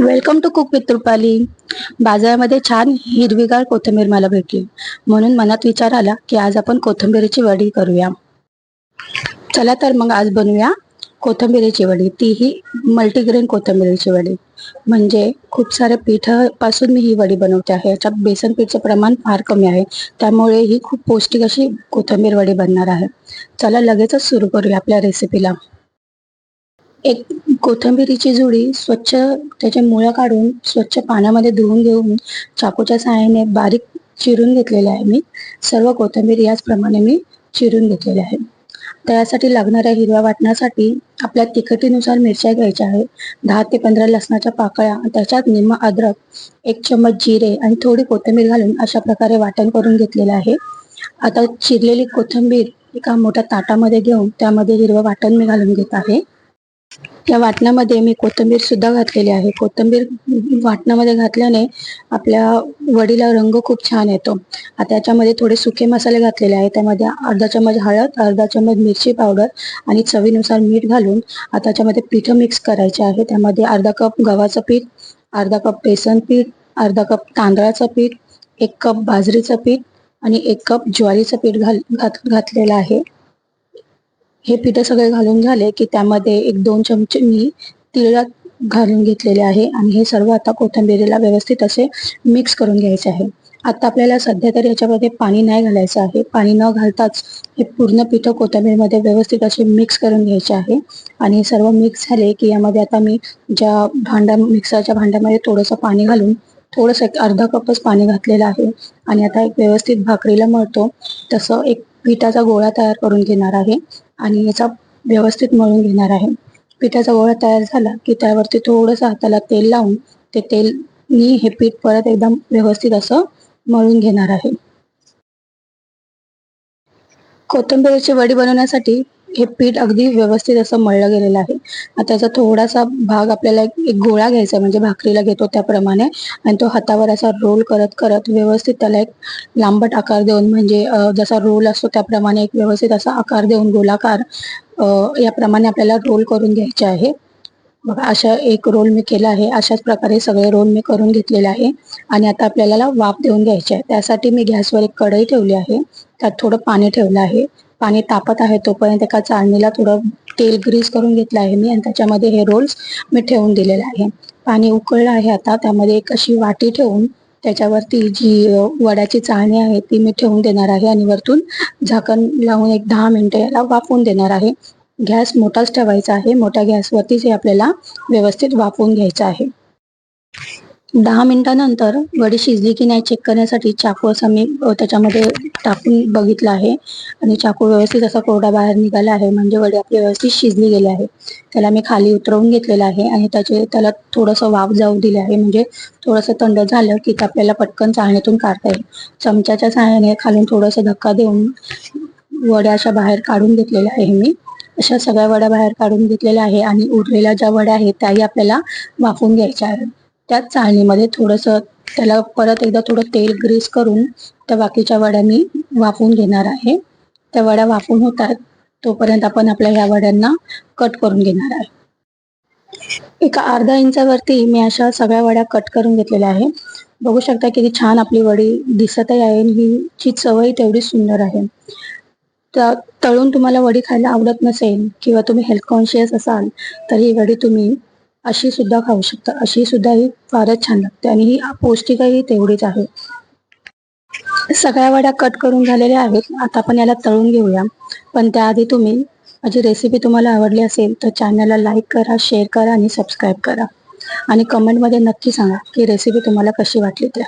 Welcome to cook with Rupali बाजारामध्ये छान हिरवीगार कोथिंबीर मला भेटली. म्हणून मनात विचार आला की आज आपण कोथिंबीरीची वडी करूया. चला तर मग आज बनवूया कोथिंबीरीची वडी. तीही मल्टीग्रेन कोथिंबीरीची वडी. म्हणजे खूप साऱ्या पिठापासून मी ही वडी बनवते आहे. याच्यात बेसन पीठचं प्रमाण फार कमी आहे. त्यामुळे ही खूप पौष्टिक अशी कोथिंबीर वडी बनणार आहे. चला लगेचच सुरू करूया आपल्या रेसिपीला एक कोथिंबिरीची जुडी स्वच्छ त्याचे मुळं काढून स्वच्छ पाण्यामध्ये धुवून घेऊन चाकूच्या सहाय्याने बारीक चिरून घेतलेले आहे मी. सर्व कोथिंबीर याचप्रमाणे मी चिरून घेतलेले आहे त्यासाठी लागणाऱ्या हिरव्या वाटण्यासाठी आपल्या तिखटीनुसार मिरच्या घ्यायच्या आहे दहा ते पंधरा लसणाच्या पाकळ्या त्याच्यात निम्म अद्रक एक चम्मच जिरे आणि थोडी कोथिंबीर घालून अशा प्रकारे वाटण करून घेतलेलं आहे. आता चिरलेली कोथिंबीर एका मोठ्या ताटामध्ये घेऊन त्यामध्ये हिरवं वाटण मी घालून घेत आहे. या वाटणामध्ये मी कोथंबीर सुद्धा घातलेली आहे. कोथिंबीर वाटणामध्ये घातल्याने आपल्या वडीला रंग खूप छान येतो. आता याच्यामध्ये थोडे सुके मसाले घातलेले आहेत. त्यामध्ये अर्धा चमच हळद अर्धा चमच मिरची पावडर आणि चवीनुसार मीठ घालून आता त्याच्यामध्ये पिठं मिक्स करायचे आहे. त्यामध्ये अर्धा कप गव्हाचं पीठ अर्धा कप बेसन पीठ अर्धा कप तांदळाचं पीठ एक कप बाजरीचं पीठ आणि एक कप ज्वारीचं पीठ घाल घात घातलेलं आहे. हे पिठं सगळे घालून झाले की त्यामध्ये एक दोन चमचे मी तिळ घालून घेतलेले आहे आणि हे सर्व आता कोथिंबीरीला व्यवस्थित असे मिक्स करून घ्यायचे आहे. आता आपल्याला सध्या तरी याच्यामध्ये पाणी नाही घालायचं आहे. पाणी न घालताच हे पूर्ण पिठं कोथंबीरमध्ये व्यवस्थित असे मिक्स करून घ्यायचे आहे. आणि हे सर्व मिक्स झाले की यामध्ये आता मी ज्या भांड्या मिक्सरच्या भांड्यामध्ये थोडंसं पाणी घालून थोडंसं एक अर्धा कपच पाणी घातलेलं आहे. आणि आता एक व्यवस्थित भाकरीला मळतो. तसं एक पिठाचा गोळा तयार करून घेणार आहे आणि याचा व्यवस्थित मळून घेणार आहे. पिठाचा गोळा तयार झाला की त्यावरती थोडंसं हाताला तेल लावून ते तेलनी हे पीठ परत एकदम व्यवस्थित असं मळून घेणार आहे. कोथिंबीरची वडी बनवण्यासाठी हे पीठ अगदी व्यवस्थित असं मळलं गेलेलं आहे. त्याचा थोडासा भाग आपल्याला एक गोळा घ्यायचा म्हणजे भाकरीला घेतो त्याप्रमाणे. आणि तो हातावर असा रोल करत करत व्यवस्थित त्याला एक लांबट आकार देऊन म्हणजे जसा रोल असतो त्याप्रमाणे एक व्यवस्थित असा आकार देऊन गोलाकार याप्रमाणे आपल्याला रोल करून घ्यायचे आहे. बघा अशा एक रोल मी केला आहे. अशाच प्रकारे सगळे रोल मी करून घेतलेले आहे. आणि आता आपल्याला वाफ देऊन घ्यायचे आहे. त्यासाठी मी गॅसवर एक कढई ठेवली आहे. त्यात थोडं पाणी ठेवलं आहे. पाणी तापत आहे तोपर्यंत एका चाळणीला थोडं तेल ग्रीस करून घेतलं आहे मी आणि त्याच्यामध्ये हे रोल्स मी ठेवून दिलेले आहे. पाणी उकळलं आहे आता त्यामध्ये एक अशी वाटी ठेवून त्याच्यावरती जी वड्याची चाळणी आहे ती मी ठेवून देणार आहे आणि वरतून झाकण लावून एक दहा मिनटं याला वाफवून देणार आहे. गॅस मोठाच ठेवायचा आहे. मोठ्या गॅसवरतीच हे आपल्याला व्यवस्थित वाफवून घ्यायचं आहे. दहा मिनिटानंतर वडी शिजली की नाही चेक करण्यासाठी चाकू असा मी त्याच्यामध्ये टाकून बघितला आहे. आणि चाकू व्यवस्थित असा कोरडा बाहेर निघाला आहे म्हणजे वडी आपली व्यवस्थित शिजली गेली आहे. त्याला मी खाली उतरवून घेतलेला आहे आणि त्याचे त्याला थोडंसं वाफ जाऊ दिले आहे. म्हणजे थोडंसं थंड झालं की ते आपल्याला पटकन चाळणीतून काढता येईल. चमच्याच्या सहाय्याने खालून थोडंसं धक्का देऊन वड्या अशा बाहेर काढून घेतलेल्या आहे मी. अशा सगळ्या वड्या बाहेर काढून घेतलेल्या आहे आणि उरलेल्या ज्या वड्या आहेत त्याही आपल्याला वाफवून घ्यायच्या आहेत. त्याच चाळणीमध्ये थोडंसं त्याला परत एकदा थोडं तेल ग्रीस करून त्या बाकीच्या वड्या मी वाफवून घेणार आहे. त्या वड्या वाफून होतात तोपर्यंत आपण आपल्या ह्या वड्यांना कट करून घेणार आहे. एका अर्धा इंचावरती मी अशा सगळ्या वड्या कट करून घेतलेल्या आहे. बघू शकता किती छान आपली वडी दिसतही आहे हिची चवही तेवढी सुंदर आहे. तळून तुम्हाला वडी खायला आवडत नसेल किंवा तुम्ही हेल्थ कॉन्शियस असाल तर ही वडी तुम्ही अशी सुद्धा खाऊ शकता अशी सुद्धा ही फारच छान लागते आणि ही पौष्टिकही तेवढीच आहे. सगळ्या वड्या कट करून झालेल्या आहेत. आता आपण याला तळून घेऊया. पण त्याआधी तुम्ही माझी रेसिपी तुम्हाला आवडली असेल तर चॅनलला लाईक करा शेअर करा आणि सबस्क्राईब करा. आणि कमेंटमध्ये नक्की सांगा की रेसिपी तुम्हाला कशी वाटली त्या.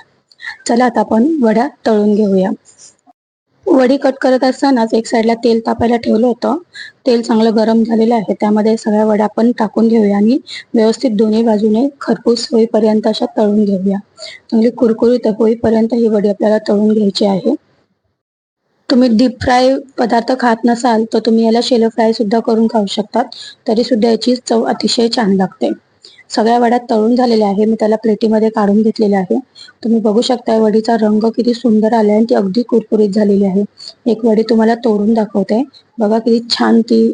चला आता आपण वड्या तळून घेऊया. वडी कट करत असतानाच एक साईडला तेल तापायला ठेवलं होतं. तेल चांगलं गरम झालेलं आहे. त्यामध्ये सगळ्या वड्या आपण टाकून घेऊया आणि व्यवस्थित दोन्ही बाजूने खरपूस होईपर्यंत अशा तळून घेऊया. चांगली कुरकुरीत होईपर्यंत ही वडी आपल्याला तळून घ्यायची आहे. तुम्ही डीप फ्राय पदार्थ खात नसाल तर तुम्ही याला शेलो फ्राय सुद्धा करून खाऊ शकतात. तरी सुद्धा याची चव अतिशय छान लागते. सगळ्या वड्या तळून झालेल्या आहे मी त्याला प्लेटीमध्ये काढून घेतलेले आहे तुम्ही बघू शकता वडीचा रंग किती सुंदर आलाय आणि ती अगदी कुरकुरीत झालेली आहे. एक वडी तुम्हाला तोडून दाखवते. बघा किती छान ती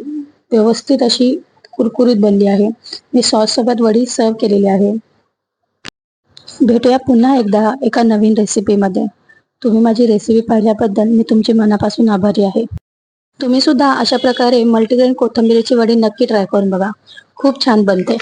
व्यवस्थित अशी कुरकुरीत बनली आहे. मी सॉस सोबत वडी सर्व केलेली आहे. भेटूया पुन्हा एकदा एका नवीन रेसिपीमध्ये तुम्ही माझी रेसिपी पाहिल्याबद्दल मी तुमचे मनापासून आभारी आहे. तुम्ही सुद्धा अशा प्रकारे मल्टीग्रेन कोथिंबिरीची वडी नक्की ट्राय करून बघा. खूप छान बनते.